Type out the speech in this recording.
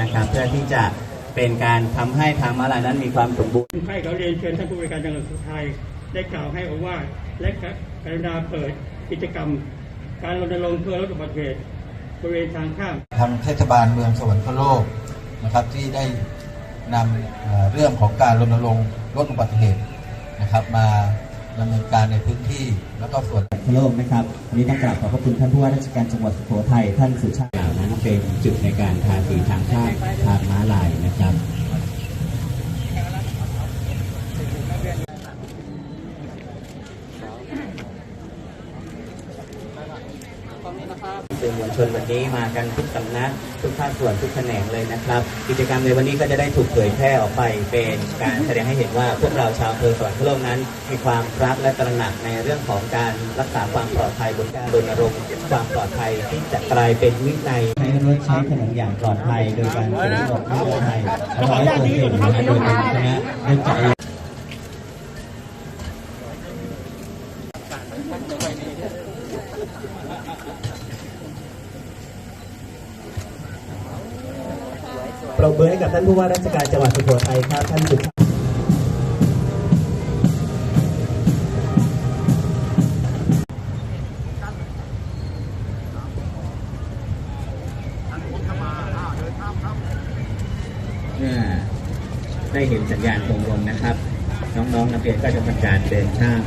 นะครับเพื่อที่จะเป็นการทำให้ทางม้าลายนั้นมีความสมบูรณ์ให้เขาเรียนเชิญท่านผู้บริการจังหวัดสุโขทัยได้กล่าวให้โอวาทและกรุณาเปิดกิจกรรม การรณรงค์เพื่อลดอุบัติเหตุบริเวณทางข้ามทางเทศบาลเมืองสวรรคโลกนะครับที่ได้นำเอ่อเรื่องของการรณรงค์ลดอุบัติเหตุนะครับ มาดำเนินการในพื้นที่แล้วก็ส่วนโลกนะครับวันนี้ต้องกราบขอบพระคุณท่านผู้ว่าราชการจังหวัดสุโขทัยท่านสุชาติ เป็นจุดในการทาสีทางข้ามทางม้าลายนะครับ สื่อมวลชนวันนี้มากันทุกสำนักทุกภาคส่วนทุกแขนงเลยนะครับ กิจกรรมในวันนี้ก็จะได้ถูกเผยแพร่ออกไป เป็นการแสดงให้เห็นว่าพวกเราชาวอำเภอสวรรคโลกนั้น มีความรักและตระหนักในเรื่องของการรักษาความปลอดภัยบนการรณรงค์ความปลอดภัยที่จะกลายเป็นวินัยใช้รถใช้ถนนอย่างปลอดภัยโดยการสวมหมวกนิรภัยร้อยเปอร์เซ็นต์นะโดยการชนะด้วยใจ ปรบมือให้กับท่านผู้ว่าราชการจังหวัดสุโขทัยครับท่านสุชาติเมื่อได้เห็นสัญญาณตรงลงนะครับ น้องๆนักเรียนก็จะทำการเดินข้าม